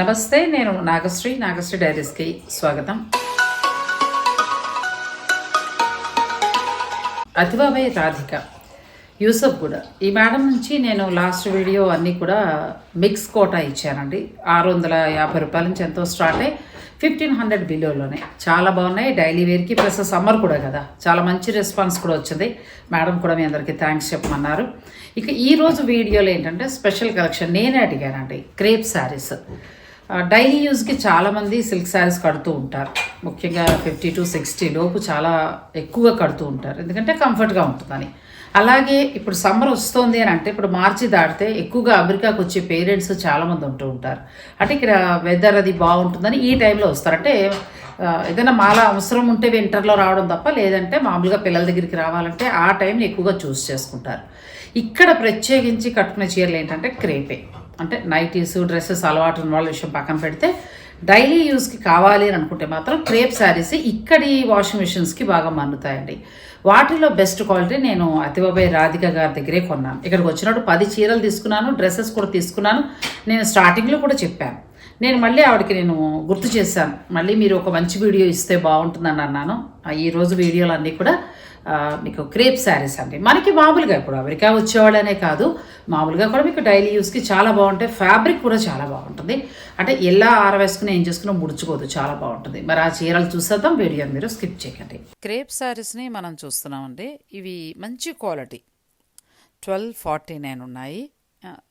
నమస్తే నేను నాగశ్రీ నాగశ్రీ డైరీస్కి స్వాగతం. అతిబాబాయ్ రాధిక యూసఫ్ కూడా ఈ మేడం నుంచి నేను లాస్ట్ వీడియో అన్నీ కూడా మిక్స్ కోటా ఇచ్చానండి. ఆరు వందల యాభై రూపాయల నుంచి ఎంతో స్టార్ట్ అయ్యి ఫిఫ్టీన్ హండ్రెడ్ బిలోలోనే. చాలా బాగున్నాయి. డైలీ వేర్కి ప్లస్ సమ్మర్ కూడా కదా. చాలా మంచి రెస్పాన్స్ కూడా వచ్చింది. మేడం కూడా మీ అందరికీ థ్యాంక్స్ చెప్పమన్నారు. ఇక ఈరోజు వీడియోలో ఏంటంటే స్పెషల్ కలెక్షన్ నేనే అడిగానండి. క్రేప్ శారీస్. డైలీ యూజ్కి చాలామంది సిల్క్ శారీస్ కడుతూ ఉంటారు. ముఖ్యంగా ఫిఫ్టీ టు సిక్స్టీ లోపు చాలా ఎక్కువగా కడుతూ ఉంటారు. ఎందుకంటే కంఫర్ట్గా ఉంటుందని అలాగే ఇప్పుడు సమ్మర్ వస్తుంది అని అంటే ఇప్పుడు మార్చి దాటితే ఎక్కువగా అమెరికాకు వచ్చే పేరెంట్స్ చాలామంది ఉంటూ ఉంటారు. అంటే ఇక్కడ వెదర్ అది బాగుంటుందని ఈ టైంలో వస్తారు. అంటే ఏదైనా మాల అవసరం ఉంటే వింటర్లో రావడం తప్ప లేదంటే మామూలుగా పిల్లల దగ్గరికి రావాలంటే ఆ టైంని ఎక్కువగా చూస్ చేసుకుంటారు. ఇక్కడ ప్రత్యేకించి కట్టుకునే చీరలు ఏంటంటే క్రేపే. అంటే నైటీస్ డ్రెస్సెస్ అలవాటు ఉన్న వాళ్ళ విషయం పక్కన పెడితే డైలీ యూస్కి కావాలి అని అనుకుంటే మాత్రం క్రేప్ శారీస్ ఇక్కడి వాషింగ్ మిషన్స్కి బాగా మన్నుతాయండి. వాటిలో బెస్ట్ క్వాలిటీ నేను అతిబాబాయ్ రాధిక గారి దగ్గరే కొన్నాను. ఇక్కడికి వచ్చినప్పుడు పది చీరలు తీసుకున్నాను డ్రెస్సెస్ కూడా తీసుకున్నాను. నేను స్టార్టింగ్లో కూడా చెప్పాను. నేను మళ్ళీ ఆవిడకి నేను గుర్తు చేశాను. మళ్ళీ మీరు ఒక మంచి వీడియో ఇస్తే బాగుంటుందని అన్నాను. ఆ ఈ రోజు వీడియోలు అన్నీ కూడా మీకు క్రేప్ శారీస్ అండి. మనకి మామూలుగా ఇప్పుడు అమెరికా వచ్చేవాళ్ళనే కాదు మామూలుగా కూడా మీకు డైలీ యూస్కి చాలా బాగుంటాయి. ఫ్యాబ్రిక్ కూడా చాలా బాగుంటుంది. అంటే ఎలా ఆరవేసుకుని ఏం చేసుకున్నా ముడుచుకోదు చాలా బాగుంటుంది. మరి ఆ చీరలు చూసేద్దాం వీడియో మీరు స్కిప్ చేయకండి. క్రేప్ శారీస్ని మనం చూస్తున్నామండి. ఇవి మంచి క్వాలిటీ. ట్వెల్వ్ ఫార్టీ నైన్ ఉన్నాయి.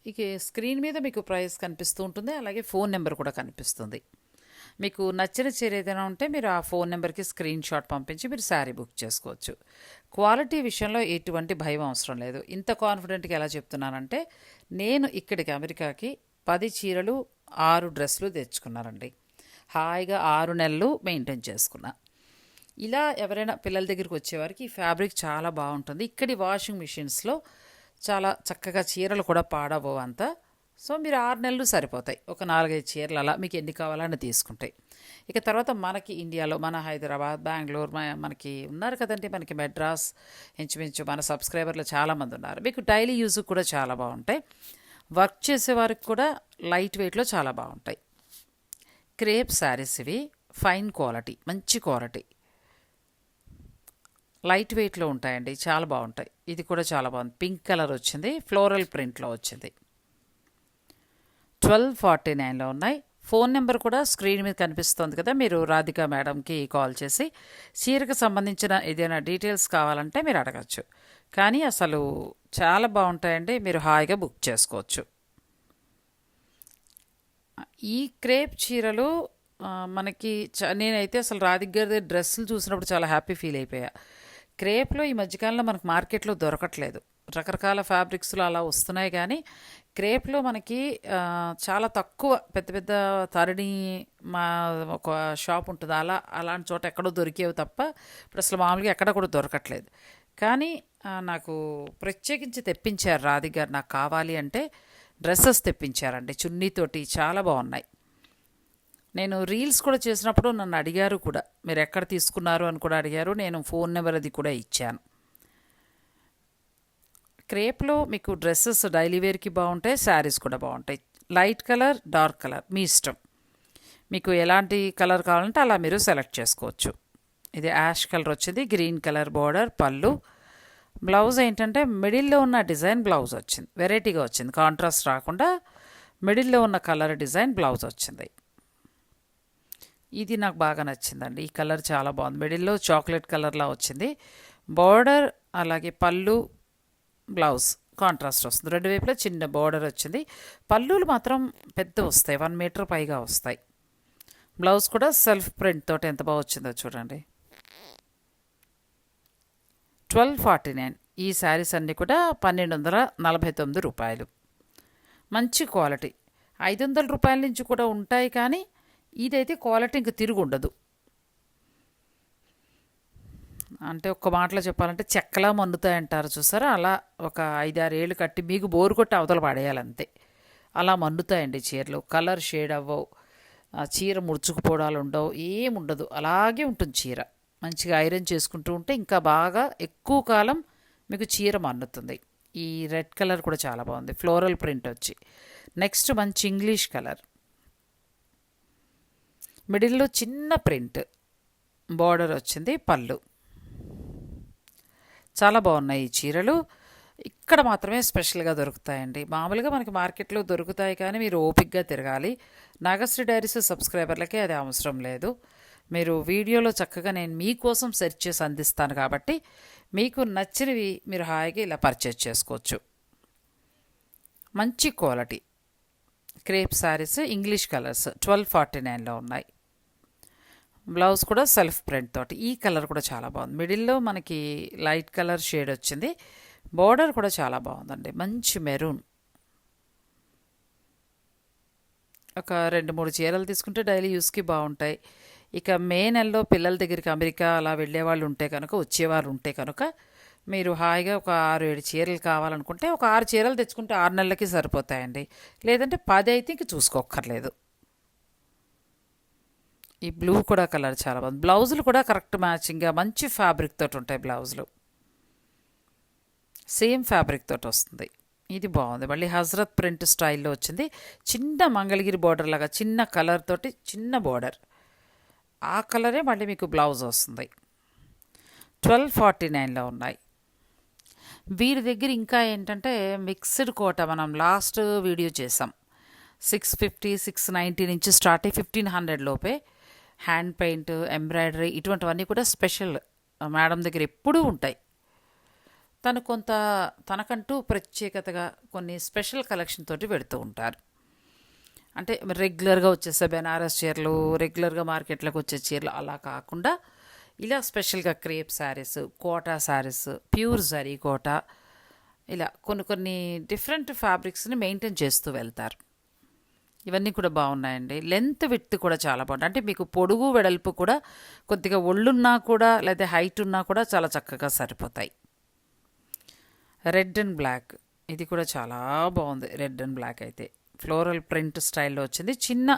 ఇక స్క్రీన్ మీద మీకు ప్రైస్ కనిపిస్తూ ఉంటుంది. అలాగే ఫోన్ నెంబర్ కూడా కనిపిస్తుంది. మీకు నచ్చిన చీర ఏదైనా ఉంటే మీరు ఆ ఫోన్ నెంబర్కి స్క్రీన్ షాట్ పంపించి మీరు శారీ బుక్ చేసుకోవచ్చు. క్వాలిటీ విషయంలో ఎటువంటి భయం అవసరం లేదు. ఇంత కాన్ఫిడెంట్గా ఎలా చెప్తున్నానంటే నేను ఇక్కడికి అమెరికాకి పది చీరలు ఆరు డ్రెస్సులు తెచ్చుకున్నానండి. హాయిగా ఆరు నెలలు మెయింటైన్ చేసుకున్నా. ఇలా ఎవరైనా పిల్లల దగ్గరికి వచ్చేవారికి ఈ ఫ్యాబ్రిక్ చాలా బాగుంటుంది. ఇక్కడి వాషింగ్ మిషన్స్లో చాలా చక్కగా చీరలు కూడా పాడవు అంతా. సో మీరు ఆరు నెలలు సరిపోతాయి. ఒక నాలుగైదు చీరలు అలా మీకు ఎన్ని కావాలని తీసుకుంటాయి ఇక తర్వాత మనకి ఇండియాలో మన హైదరాబాద్ బెంగళూరు మనకి ఉన్నారు కదండి మనకి మెడ్రాస్ ఇంచుమించు మన సబ్స్క్రైబర్లు చాలామంది ఉన్నారు. మీకు డైలీ యూజ్ కూడా చాలా బాగుంటాయి. వర్క్ చేసే వారికి కూడా లైట్ వెయిట్లో చాలా బాగుంటాయి. క్రేప్ శారీస్ ఇవి ఫైన్ క్వాలిటీ మంచి క్వాలిటీ. లైట్ వెయిట్లో ఉంటాయండి చాలా బాగుంటాయి. ఇది కూడా చాలా బాగుంది. పింక్ కలర్ వచ్చింది ఫ్లోరల్ ప్రింట్లో వచ్చింది. ట్వెల్వ్ ఫార్టీ నైన్లో ఉన్నాయి. ఫోన్ నెంబర్ కూడా స్క్రీన్ మీద కనిపిస్తుంది కదా. మీరు రాధిక మేడంకి కాల్ చేసి చీరకు సంబంధించిన ఏదైనా డీటెయిల్స్ కావాలంటే మీరు అడగచ్చు. కానీ అసలు చాలా బాగుంటాయండి. మీరు హాయిగా బుక్ చేసుకోవచ్చు. ఈ క్రేప్ చీరలు మనకి చ- నేనైతే అసలు రాధిక్ గారి డ్రెస్సులు చూసినప్పుడు చాలా హ్యాపీ ఫీల్ అయిపోయా. క్రేప్లో ఈ మధ్యకాలంలో మనకు మార్కెట్లో దొరకట్లేదు. రకరకాల ఫ్యాబ్రిక్స్లో అలా వస్తున్నాయి కానీ క్రేప్లో మనకి చాలా తక్కువ పెద్ద పెద్ద తరిణి మా ఒక షాప్ ఉంటుంది. అలా అలాంటి చోట ఎక్కడో దొరికేవి తప్ప ఇప్పుడు అసలు మామూలుగా ఎక్కడ కూడా దొరకట్లేదు. కానీ నాకు ప్రత్యేకించి తెప్పించారు రాధిక్ గారు నాకు కావాలి అంటే డ్రెస్సెస్ తెప్పించారండి. చున్నీతోటి చాలా బాగున్నాయి. నేను రీల్స్ కూడా చేసినప్పుడు నన్ను అడిగారు కూడా మీరు ఎక్కడ తీసుకున్నారు? అని కూడా అడిగారు. నేను ఫోన్ నెంబర్ అది కూడా ఇచ్చాను. క్రేప్లో మీకు డ్రెస్సెస్ డైలీ వేర్కి బాగుంటాయి శారీస్ కూడా బాగుంటాయి. లైట్ కలర్ డార్క్ కలర్ మీ ఇష్టం. మీకు ఎలాంటి కలర్ కావాలంటే అలా మీరు సెలెక్ట్ చేసుకోవచ్చు. ఇది యాష్ కలర్ వచ్చింది గ్రీన్ కలర్ బార్డర్ పళ్ళు. బ్లౌజ్ ఏంటంటే మిడిల్లో ఉన్న డిజైన్ బ్లౌజ్ వచ్చింది వెరైటీగా వచ్చింది. కాంట్రాస్ట్ రాకుండా మిడిల్లో ఉన్న కలర్ డిజైన్ బ్లౌజ్ వచ్చింది. ఇది నాకు బాగా నచ్చిందండి. ఈ కలర్ చాలా బాగుంది. మిడిల్లో చాక్లెట్ కలర్లా వచ్చింది. బార్డర్ అలాగే పళ్ళు బ్లౌజ్ కాంట్రాస్ట్ వస్తుంది. రెండు వైపులా చిన్న బార్డర్ వచ్చింది. పళ్ళులు మాత్రం పెద్ద వస్తాయి. వన్ మీటర్ పైగా వస్తాయి. బ్లౌజ్ కూడా సెల్ఫ్ ప్రింట్ తోటి ఎంత బాగా వచ్చిందో చూడండి. Twelve forty nine. ఈ శారీస్ అన్నీ కూడా పన్నెండు వందల నలభై తొమ్మిది రూపాయలు. మంచి క్వాలిటీ. ఐదు వందల రూపాయల నుంచి కూడా ఉంటాయి కానీ ఇదైతే క్వాలిటీ ఇంక తిరుగు ఉండదు అంటే ఒక్క మాటలో చెప్పాలంటే చెక్కలా మన్నుతాయి అంటారు చూసారా? అలా ఒక ఐదారు ఏళ్ళు కట్టి మీకు బోరు కొట్టి అవతల పడేయాలంతే. అలా మన్నుతాయండి చీరలు. కలర్ షేడ్ అవ్వవు. ఆ చీర ముడుచుకుపోవడాలు ఉండవు. ఏముండదు అలాగే ఉంటుంది చీర. మంచిగా ఐరన్ చేసుకుంటూ ఉంటే ఇంకా బాగా ఎక్కువ కాలం మీకు చీర మన్నుతుంది ఈ రెడ్ కలర్ కూడా చాలా బాగుంది. ఫ్లోరల్ ప్రింట్ వచ్చి. నెక్స్ట్ మంచి ఇంగ్లీష్ కలర్. మిడిల్లో చిన్న ప్రింట్. బార్డర్ వచ్చింది పళ్ళు. చాలా బాగున్నాయి ఈ చీరలు. ఇక్కడ మాత్రమే స్పెషల్గా దొరుకుతాయండి. మామూలుగా మనకి మార్కెట్లో దొరుకుతాయి కానీ మీరు ఓపిక్గా తిరగాలి. నాగశ్రీ డైరీస్ సబ్స్క్రైబర్లకే అది అవసరం లేదు. మీరు వీడియోలో చక్కగా నేను మీకోసం సెర్చ్ చేసి అందిస్తాను కాబట్టి మీకు నచ్చినవి మీరు హాయిగా ఇలా పర్చేజ్ చేసుకోవచ్చు. మంచి quality. Crepe sarees English colours. Twelve forty నైన్లో ఉన్నాయి. బ్లౌజ్ కూడా సెల్ఫ్ ప్రింట్ తోటి. ఈ కలర్ కూడా చాలా బాగుంది. మిడిల్లో మనకి లైట్ కలర్ షేడ్ వచ్చింది. బోర్డర్ కూడా చాలా బాగుందండి. మంచి మెరూన్. ఒక రెండు మూడు చీరలు తీసుకుంటే డైలీ యూస్కి బాగుంటాయి. ఇక మే నెలలో పిల్లల దగ్గరికి అమెరికా అలా వెళ్ళే వాళ్ళు ఉంటే కనుక వచ్చేవారు ఉంటే కనుక మీరు హాయిగా ఒక ఆరు ఏడు చీరలు కావాలనుకుంటే ఒక ఆరు చీరలు తెచ్చుకుంటే ఆరు నెలలకి సరిపోతాయండి. లేదంటే పది అయితే ఇంక చూసుకోక్కర్లేదు. ఈ బ్లూ కూడా కలర్ చాలా బాగుంది. బ్లౌజులు కూడా కరెక్ట్ మ్యాచింగ్గా మంచి ఫ్యాబ్రిక్ తోటి ఉంటాయి బ్లౌజులు. సేమ్ ఫ్యాబ్రిక్ తోటి వస్తుంది. ఇది బాగుంది. మళ్ళీ హజరత్ ప్రింట్ స్టైల్లో వచ్చింది. చిన్న మంగళగిరి బార్డర్ లాగా చిన్న కలర్ తోటి చిన్న బార్డర్. ఆ కలరే మళ్ళీ మీకు బ్లౌజ్ వస్తుంది. ట్వెల్వ్ ఫార్టీ నైన్లో ఉన్నాయి. వీరి దగ్గర ఇంకా ఏంటంటే మిక్స్డ్ కోట మనం లాస్ట్ వీడియో చేసాం. సిక్స్ ఫిఫ్టీ సిక్స్ నైంటీ నుంచి స్టార్ట్ అయ్యి ఫిఫ్టీన్ హండ్రెడ్ లోపే. హ్యాండ్ పెయింట్ ఎంబ్రాయిడరీ ఇటువంటివన్నీ కూడా స్పెషల్ మేడం దగ్గర ఎప్పుడూ ఉంటాయి. తను కొంత తనకంటూ ప్రత్యేకతగా కొన్ని స్పెషల్ కలెక్షన్ తోటి పెడుతూ ఉంటారు. అంటే రెగ్యులర్గా వచ్చేసే బెనారస్ చీరలు రెగ్యులర్గా మార్కెట్లోకి వచ్చే చీరలు అలా కాకుండా ఇలా స్పెషల్గా క్రేప్ శారీస్ కోటా శారీస్ ప్యూర్ జరీ కోటా ఇలా కొన్ని కొన్ని డిఫరెంట్ ఫ్యాబ్రిక్స్ని మెయింటైన్ చేస్తూ వెళ్తారు. ఇవన్నీ కూడా బాగున్నాయండి. లెంత్ విత్ కూడా చాలా బాగుంది అంటే మీకు పొడుగు వెడల్పు కూడా కొద్దిగా ఒళ్ళున్నా కూడా లేదా హైట్ ఉన్నా కూడా చాలా చక్కగా సరిపోతాయి. రెడ్ అండ్ బ్లాక్ ఇది కూడా చాలా బాగుంది. రెడ్ అండ్ బ్లాక్ అయితే. ఫ్లోరల్ ప్రింట్ స్టైల్లో వచ్చింది. చిన్న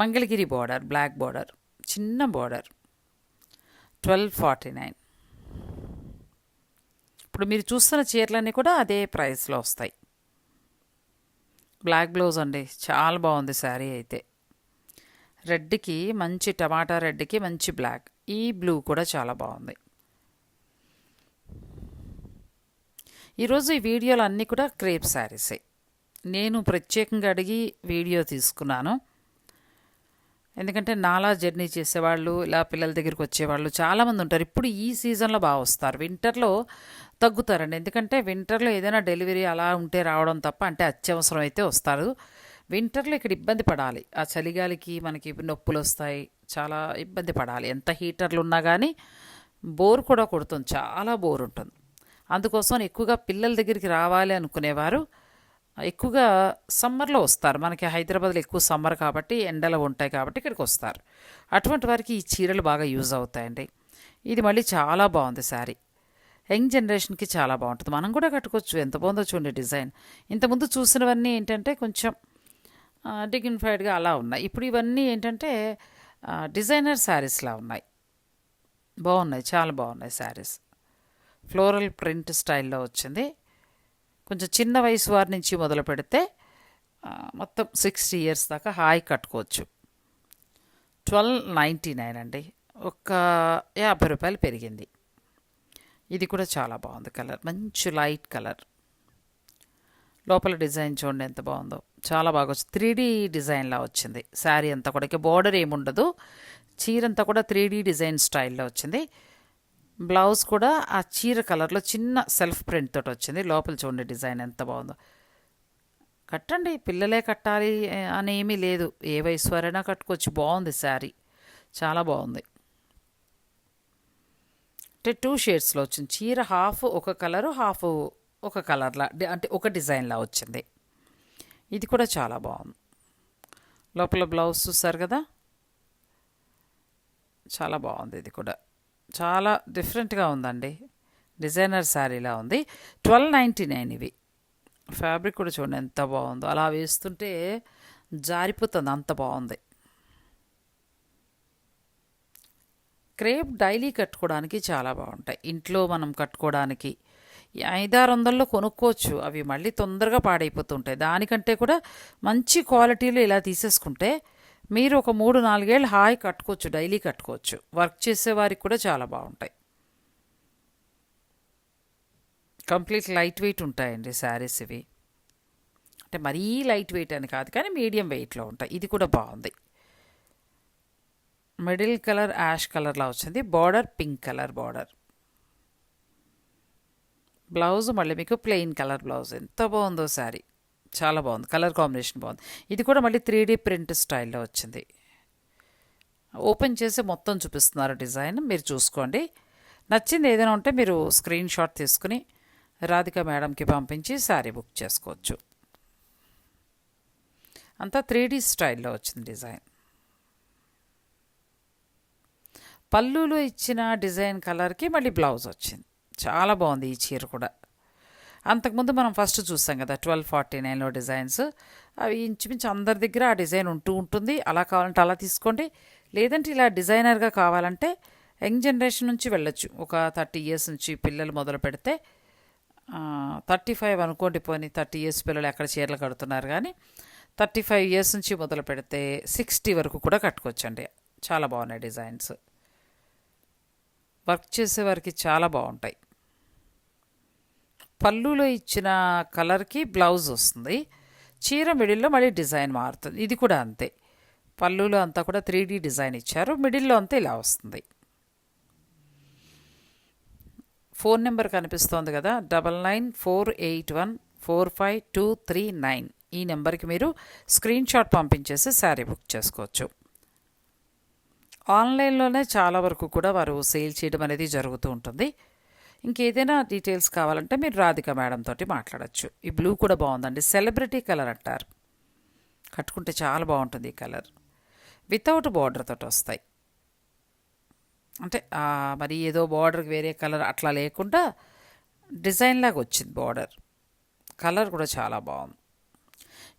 మంగళగిరి బార్డర్ బ్లాక్ బార్డర్ చిన్న బార్డర్ ట్వెల్వ్ ఫార్టీ నైన్ ఇప్పుడు మీరు చూస్తున్న చీరలన్నీ కూడా అదే ప్రైస్లో వస్తాయి. బ్లాక్ బ్లౌజ్ అండి. చాలా బాగుంది శారీ అయితే. రెడ్కి మంచి టమాటా రెడ్కి మంచి బ్లాక్. ఈ బ్లూ కూడా చాలా బాగుంది. ఈరోజు ఈ వీడియోలు అన్నీ కూడా క్రేప్ శారీసే. నేను ప్రత్యేకంగా అడిగి వీడియో తీసుకున్నాను. ఎందుకంటే నాలా జర్నీ చేసేవాళ్ళు ఇలా పిల్లల దగ్గరికి వచ్చేవాళ్ళు చాలామంది ఉంటారు. ఇప్పుడు ఈ సీజన్లో బాగా వస్తారు. వింటర్లో తగ్గుతారండి. ఎందుకంటే వింటర్లో ఏదైనా డెలివరీ అలా ఉంటే రావడం తప్ప అంటే అత్యవసరం అయితే వస్తారు. వింటర్లో ఇక్కడ ఇబ్బంది పడాలి. ఆ చలిగాలికి మనకి నొప్పులు వస్తాయి. చాలా ఇబ్బంది పడాలి. ఎంత హీటర్లు ఉన్నా కానీ బోర్ కూడా కొడుతుంది. చాలా బోర్ ఉంటుంది. అందుకోసం ఎక్కువగా పిల్లల దగ్గరికి రావాలి అనుకునేవారు. ఎక్కువగా సమ్మర్లో వస్తారు. మనకి హైదరాబాద్లో ఎక్కువ సమ్మర్ కాబట్టి ఎండలు ఉంటాయి కాబట్టి ఇక్కడికి వస్తారు. అటువంటి వారికి ఈ చీరలు బాగా యూజ్ అవుతాయండి. ఇది మళ్ళీ చాలా బాగుంది శారీ. యంగ్ జనరేషన్కి చాలా బాగుంటుంది. మనం కూడా కట్టుకోవచ్చు. ఎంత బాగుందో చూడండి డిజైన్. ఇంతకుముందు చూసినవన్నీ ఏంటంటే కొంచెం డిగ్నిఫైడ్గా అలా ఉన్నాయి. ఇప్పుడు ఇవన్నీ ఏంటంటే డిజైనర్ శారీస్లా ఉన్నాయి. బాగున్నాయి. చాలా బాగున్నాయి శారీస్ ఫ్లోరల్ ప్రింట్ స్టైల్లో వచ్చింది. కొంచెం చిన్న వయసు వారి నుంచి మొదలు పెడితే మొత్తం సిక్స్టీ ఇయర్స్ దాకా హాయి కట్టుకోవచ్చు. ట్వెల్వ్ నైంటీ నైన్ అండి. ఒక యాభై రూపాయలు పెరిగింది. ఇది కూడా చాలా బాగుంది కలర్. మంచి లైట్ కలర్. లోపల డిజైన్ చూడండి ఎంత బాగుందో. చాలా బాగా వచ్చింది త్రీ డీ డిజైన్లా వచ్చింది. శారీ అంతా కూడా. ఇక బార్డర్ ఏముండదు. చీర అంతా కూడా త్రీ డీ డిజైన్ స్టైల్లో వచ్చింది. బ్లౌజ్ కూడా ఆ చీర కలర్లో చిన్న సెల్ఫ్ ప్రింట్ తోటి వచ్చింది. లోపల చూడండి డిజైన్ ఎంత బాగుందో. కట్టండి. పిల్లలే కట్టాలి అని ఏమీ లేదు. ఏ వయసు వారైనా కట్టుకోవచ్చు. బాగుంది శారీ. చాలా బాగుంది. అంటే టూ షేడ్స్లో వచ్చింది. చీర హాఫ్ ఒక కలరు హాఫ్ ఒక కలర్లా అంటే ఒక డిజైన్లా వచ్చింది. ఇది కూడా చాలా బాగుంది. లోపల బ్లౌజ్ చూసారు కదా? చాలా బాగుంది ఇది కూడా. చాలా డిఫరెంట్గా ఉందండి. డిజైనర్ శారీలా ఉంది. ట్వెల్వ్ నైంటీ నైన్ ఇవి. ఫ్యాబ్రిక్ కూడా చూడండి ఎంత బాగుందో. అలా వేస్తుంటే జారిపోతుంది అంత బాగుంది. క్రేప్ డైలీ కట్టుకోవడానికి చాలా బాగుంటాయి. ఇంట్లో మనం కట్టుకోవడానికి ఐదారు వందల్లో కొనుక్కోవచ్చు. అవి మళ్ళీ తొందరగా పాడైపోతుంటాయి. దానికంటే కూడా మంచి క్వాలిటీలో ఇలా తీసేసుకుంటే మీరు ఒక మూడు నాలుగేళ్ళు హాయి కట్టుకోవచ్చు డైలీ కట్టుకోవచ్చు. వర్క్ చేసే వారికి కూడా చాలా బాగుంటాయి. కంప్లీట్ లైట్ వెయిట్ ఉంటాయండి శారీస్ ఇవి. అంటే మరీ లైట్ వెయిట్ అని కాదు కానీ మీడియం వెయిట్లో ఉంటాయి. ఇది కూడా బాగుంది. మిడిల్ కలర్ యాష్ కలర్లో వచ్చింది. Border pink colour border. Blouse మళ్ళీ మీకు ప్లెయిన్ కలర్ బ్లౌజ్. ఎంత బాగుందో శారీ. చాలా బాగుంది. కలర్ కాంబినేషన్ బాగుంది. ఇది కూడా మళ్ళీ త్రీ డీ ప్రింట్ స్టైల్లో వచ్చింది. ఓపెన్ చేసి మొత్తం చూపిస్తున్నారు డిజైన్. మీరు చూసుకోండి. నచ్చింది ఏదైనా ఉంటే మీరు స్క్రీన్ షాట్ తీసుకుని రాధిక మేడంకి పంపించి శారీ బుక్ చేసుకోవచ్చు. అంతా త్రీ డీ స్టైల్లో వచ్చింది డిజైన్. పళ్ళులో ఇచ్చిన డిజైన్ కలర్కి మళ్ళీ బ్లౌజ్ వచ్చింది. చాలా బాగుంది ఈ చీర కూడా. అంతకుముందు మనం ఫస్ట్ చూస్తాం కదా ట్వెల్వ్ ఫార్టీ నైన్లో డిజైన్స్. అవి ఇంచుమించు అందరి దగ్గర ఆ డిజైన్ ఉంటూ ఉంటుంది. అలా కావాలంటే అలా తీసుకోండి. లేదంటే ఇలా డిజైనర్గా కావాలంటే యంగ్ జనరేషన్ నుంచి వెళ్ళొచ్చు. ఒక థర్టీ ఇయర్స్ నుంచి పిల్లలు మొదలు పెడితే థర్టీ ఫైవ్ అనుకోండి పోనీ థర్టీ ఇయర్స్ పిల్లలు ఎక్కడ చీరలు కడుతున్నారు కానీ థర్టీ ఫైవ్ ఇయర్స్ నుంచి మొదలు పెడితే సిక్స్టీ వరకు కూడా కట్టుకోవచ్చండి. చాలా బాగున్నాయి డిజైన్స్. వర్క్ చేసే వారికి చాలా బాగుంటాయి. పళ్ళులో ఇచ్చిన కలర్కి బ్లౌజ్ వస్తుంది. చీర మిడిల్లో మళ్ళీ డిజైన్ మారుతుంది. ఇది కూడా అంతే. పళ్ళులో అంతా కూడా త్రీ డిజైన్ ఇచ్చారు. మిడిల్లో అంతా ఇలా వస్తుంది. ఫోన్ నెంబర్ కనిపిస్తోంది కదా. Double nine four eight one four five two three nine. ఈ నెంబర్కి మీరు స్క్రీన్ షాట్ పంపించేసి శారీ బుక్ చేసుకోవచ్చు. ఆన్లైన్లోనే చాలా వరకు కూడా వారు సేల్ చేయడం అనేది జరుగుతూ ఉంటుంది. ఇంకేదైనా డీటెయిల్స్ కావాలంటే మీరు రాధిక మేడం తోటి మాట్లాడచ్చు. ఈ బ్లూ కూడా బాగుందండి. సెలబ్రిటీ కలర్ అంటారు. కట్టుకుంటే చాలా బాగుంటుంది ఈ కలర్. వితౌట్ బార్డర్ తోటి వస్తాయి. అంటే మరి ఏదో బార్డర్కి వేరే కలర్ అట్లా లేకుండా డిజైన్ లాగా వచ్చింది బార్డర్. కలర్ కూడా చాలా బాగుంది.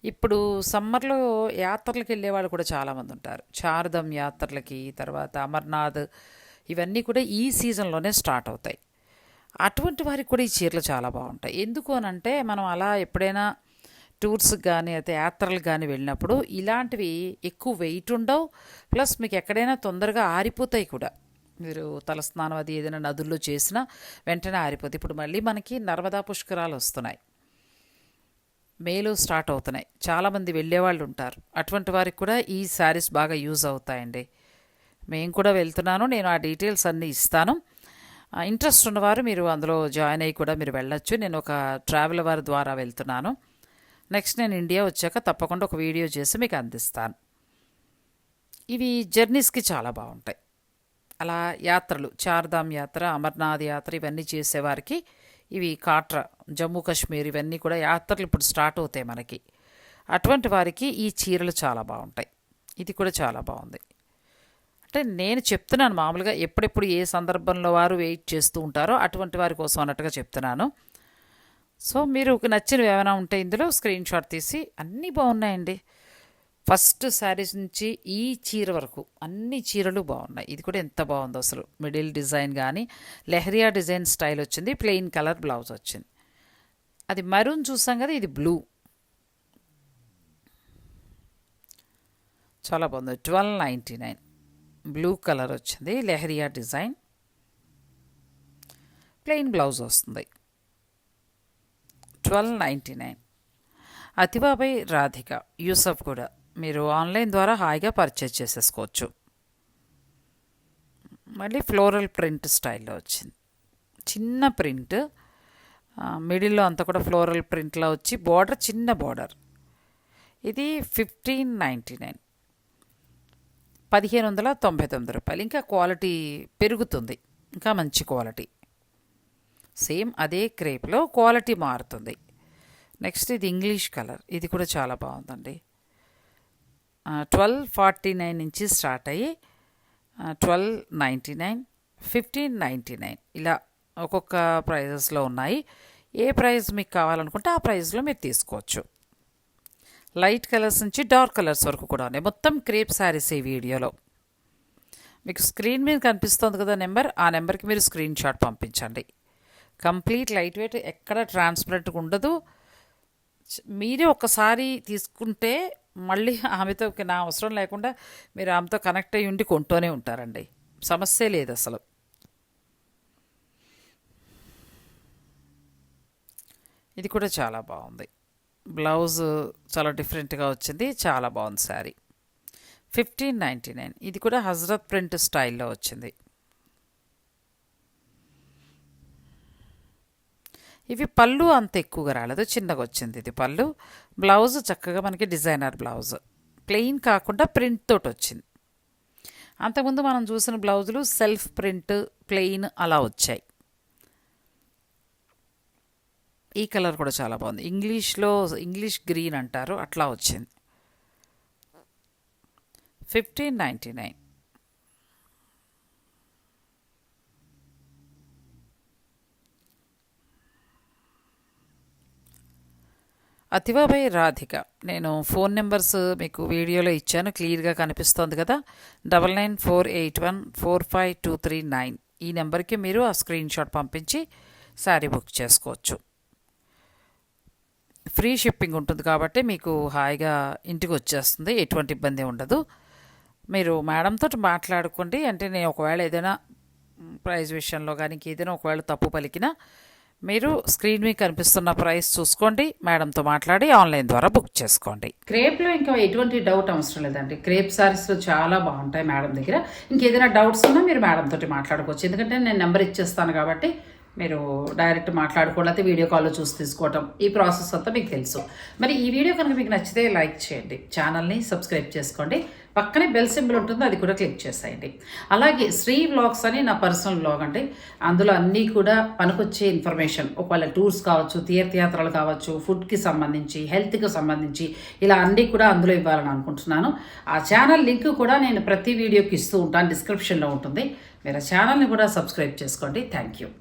ఇప్పుడు సమ్మర్లో యాత్రలకు వెళ్ళే వాళ్ళు కూడా చాలామంది ఉంటారు. చారదం యాత్రలకి తర్వాత అమర్నాథ్ ఇవన్నీ కూడా ఈ సీజన్లోనే స్టార్ట్ అవుతాయి. అటువంటి వారికి కూడా ఈ చీరలు చాలా బాగుంటాయి. ఎందుకు అని అంటే మనం అలా ఎప్పుడైనా టూర్స్కి కానీ అయితే యాత్రలకు కానీ వెళ్ళినప్పుడు ఇలాంటివి ఎక్కువ వెయిట్ ఉండవు. ప్లస్ మీకు ఎక్కడైనా తొందరగా ఆరిపోతాయి కూడా. మీరు తలస్నానం అది ఏదైనా నదుల్లో చేసినా వెంటనే ఆరిపోతుంది ఇప్పుడు మళ్ళీ మనకి నర్మదా పుష్కరాలు వస్తున్నాయి. మేలో స్టార్ట్ అవుతున్నాయి. చాలామంది వెళ్ళేవాళ్ళు ఉంటారు. అటువంటి వారికి కూడా ఈ శారీస్ బాగా యూజ్ అవుతాయండి. మేము కూడా వెళ్తున్నాను. నేను ఆ డీటెయిల్స్ అన్నీ ఇస్తాను. ఇంట్రెస్ట్ ఉన్నవారు మీరు అందులో జాయిన్ అయ్యి కూడా మీరు వెళ్ళొచ్చు. నేను ఒక ట్రావెల్ వారి ద్వారా వెళ్తున్నాను. నెక్స్ట్ నేను ఇండియా వచ్చాక తప్పకుండా ఒక వీడియో చేసి మీకు అందిస్తాను. ఇవి జర్నీస్కి చాలా బాగుంటాయి. అలా యాత్రలు చార్ధామ్ యాత్ర అమర్నాథ్ యాత్ర ఇవన్నీ చేసేవారికి ఇవి కాట్రా జమ్మూ కాశ్మీర్ ఇవన్నీ కూడా యాత్రలు ఇప్పుడు స్టార్ట్ అవుతాయి మనకి. అటువంటి వారికి ఈ చీరలు చాలా బాగుంటాయి. ఇది కూడా చాలా బాగుంది. అంటే నేను చెప్తున్నాను మామూలుగా ఎప్పుడెప్పుడు ఏ సందర్భంలో వారు వెయిట్ చేస్తూ ఉంటారో అటువంటి వారి కోసం అన్నట్టుగా చెప్తున్నాను. సో మీరు నచ్చినవి ఏమైనా ఉంటే ఇందులో స్క్రీన్ షాట్ తీసి అన్నీ బాగున్నాయండి. ఫస్ట్ శారీస్ నుంచి ఈ చీర వరకు అన్ని చీరలు బాగున్నాయి. ఇది కూడా ఎంత బాగుందో అసలు. మిడిల్ డిజైన్ కానీ లెహరియా డిజైన్ స్టైల్ వచ్చింది ప్లెయిన్ కలర్ బ్లౌజ్ వచ్చింది. అది మరూన్ చూసాం కదా ఇది బ్లూ. చాలా బాగుంది. Twelve ninety nine. Blue colour వచ్చింది లెహరియా డిజైన్. ప్లెయిన్ బ్లౌజ్ వస్తుంది. Twelve ninety nine. అతిబాబాయ్ Radhika Yusuf కూడా. మీరు ఆన్లైన్ ద్వారా హాయిగా పర్చేజ్ చేసేసుకోవచ్చు. మళ్ళీ ఫ్లోరల్ ప్రింట్ స్టైల్లో వచ్చింది. చిన్న ప్రింట్ మిడిల్లో అంతా కూడా ఫ్లోరల్ ప్రింట్లో వచ్చి బార్డర్ చిన్న బార్డర్ ఇది ఫిఫ్టీన్ నైంటీ నైన్ పదిహేను వందల తొంభై తొమ్మిది రూపాయలు. ఇంకా క్వాలిటీ పెరుగుతుంది. ఇంకా మంచి క్వాలిటీ సేమ్ అదే క్రేప్లో క్వాలిటీ మారుతుంది. నెక్స్ట్ ఇది ఇంగ్లీష్ కలర్ ఇది కూడా చాలా బాగుందండి. ట్వెల్వ్ ఫార్టీ నైన్ నుంచి స్టార్ట్ అయ్యి twelve ninety nine fifteen ninety nine ఇలా ఒక్కొక్క ప్రైజెస్లో ఉన్నాయి. ఏ ప్రైస్ మీకు కావాలనుకుంటే ఆ ప్రైస్లో మీరు తీసుకోవచ్చు. లైట్ కలర్స్ నుంచి డార్క్ కలర్స్ వరకు కూడా ఉన్నాయి. మొత్తం క్రేప్ శారీస్ ఈ వీడియోలో. మీకు స్క్రీన్ మీద కనిపిస్తుంది కదా నెంబర్ ఆ నెంబర్కి మీరు స్క్రీన్ షాట్ పంపించండి. కంప్లీట్ లైట్ వెయిట్ ఎక్కడ ట్రాన్స్పరెంట్గా ఉండదు. మీరే ఒకసారి తీసుకుంటే మళ్ళీ ఆమెతో నా అవసరం లేకుండా మీరు ఆమెతో కనెక్ట్ అయ్యి ఉండి కొంటూనే ఉంటారండి. సమస్య లేదు అసలు. ఇది కూడా చాలా బాగుంది. బ్లౌజ్ చాలా డిఫరెంట్గా వచ్చింది. చాలా బాగుంది శారీ. ఫిఫ్టీన్ నైంటీ నైన్ ఇది కూడా హజరత్ ప్రింట్ స్టైల్లో వచ్చింది. ఇవి పళ్ళు అంత ఎక్కువగా రాలేదు. చిన్నగా వచ్చింది ఇది పళ్ళు. బ్లౌజ్ చక్కగా మనకి డిజైనర్ బ్లౌజ్. ప్లెయిన్ కాకుండా ప్రింట్ తోటి వచ్చింది. అంతకుముందు మనం చూసిన బ్లౌజులు సెల్ఫ్ ప్రింట్ ప్లెయిన్ అలా వచ్చాయి. ఈ కలర్ కూడా చాలా బాగుంది. ఇంగ్లీష్లో ఇంగ్లీష్ గ్రీన్ అంటారు. అట్లా వచ్చింది. Fifteen ninety nine. అతివాబై రాధిక నేను ఫోన్ నెంబర్స్ మీకు వీడియోలో ఇచ్చాను క్లియర్గా కనిపిస్తోంది కదా. Double nine four eight one four five two three nine. ఈ నెంబర్కి మీరు ఆ స్క్రీన్ షాట్ పంపించి శారీ బుక్ చేసుకోవచ్చు. ఫ్రీ షిప్పింగ్ ఉంటుంది కాబట్టి మీకు హాయిగా ఇంటికి వచ్చేస్తుంది ఎటువంటి ఇబ్బంది ఉండదు. మీరు మేడంతో మాట్లాడుకోండి అంటే నేను ఒకవేళ ఏదైనా ప్రైజ్ విషయంలో కానీ ఏదైనా ఒకవేళ తప్పు పలికినా మీరు స్క్రీన్ మీద కనిపిస్తున్న ప్రైస్ చూసుకోండి. మేడంతో మాట్లాడి ఆన్లైన్ ద్వారా బుక్ చేసుకోండి. క్రేప్లో ఇంకా ఎటువంటి డౌట్ అవసరం లేదండి. క్రేప్ సారీస్లో చాలా బాగుంటాయి మేడం దగ్గర. ఇంకేదైనా డౌట్స్ ఉన్నా మీరు మేడం తోటి మాట్లాడుకోవచ్చు. ఎందుకంటే నేను నెంబర్ ఇచ్చేస్తాను కాబట్టి మీరు డైరెక్ట్ మాట్లాడుకోవడం వీడియో కాల్లో చూసి తీసుకోవటం ఈ ప్రాసెస్ అంతా మీకు తెలుసు. మరి ఈ వీడియో కనుక మీకు నచ్చితే లైక్ చేయండి. ఛానల్ని సబ్స్క్రైబ్ చేసుకోండి. పక్కనే బెల్ సింబల్ ఉంటుంది అది కూడా క్లిక్ చేసేయండి. అలాగే శ్రీ వ్లాగ్స్ అని నా పర్సనల్ వ్లాగ్ అండి. అందులో అన్నీ కూడా పనికొచ్చే ఇన్ఫర్మేషన్. ఒకవేళ టూర్స్ కావచ్చు తీర్థయాత్రలు కావచ్చు ఫుడ్కి సంబంధించి హెల్త్కి సంబంధించి ఇలా అన్నీ కూడా అందులో ఇవ్వాలని అనుకుంటున్నాను. ఆ ఛానల్ లింక్ కూడా నేను ప్రతి వీడియోకి ఇస్తూ ఉంటాను డిస్క్రిప్షన్లో ఉంటుంది. మీరు ఆ ఛానల్ని కూడా సబ్స్క్రైబ్ చేసుకోండి. Thank you.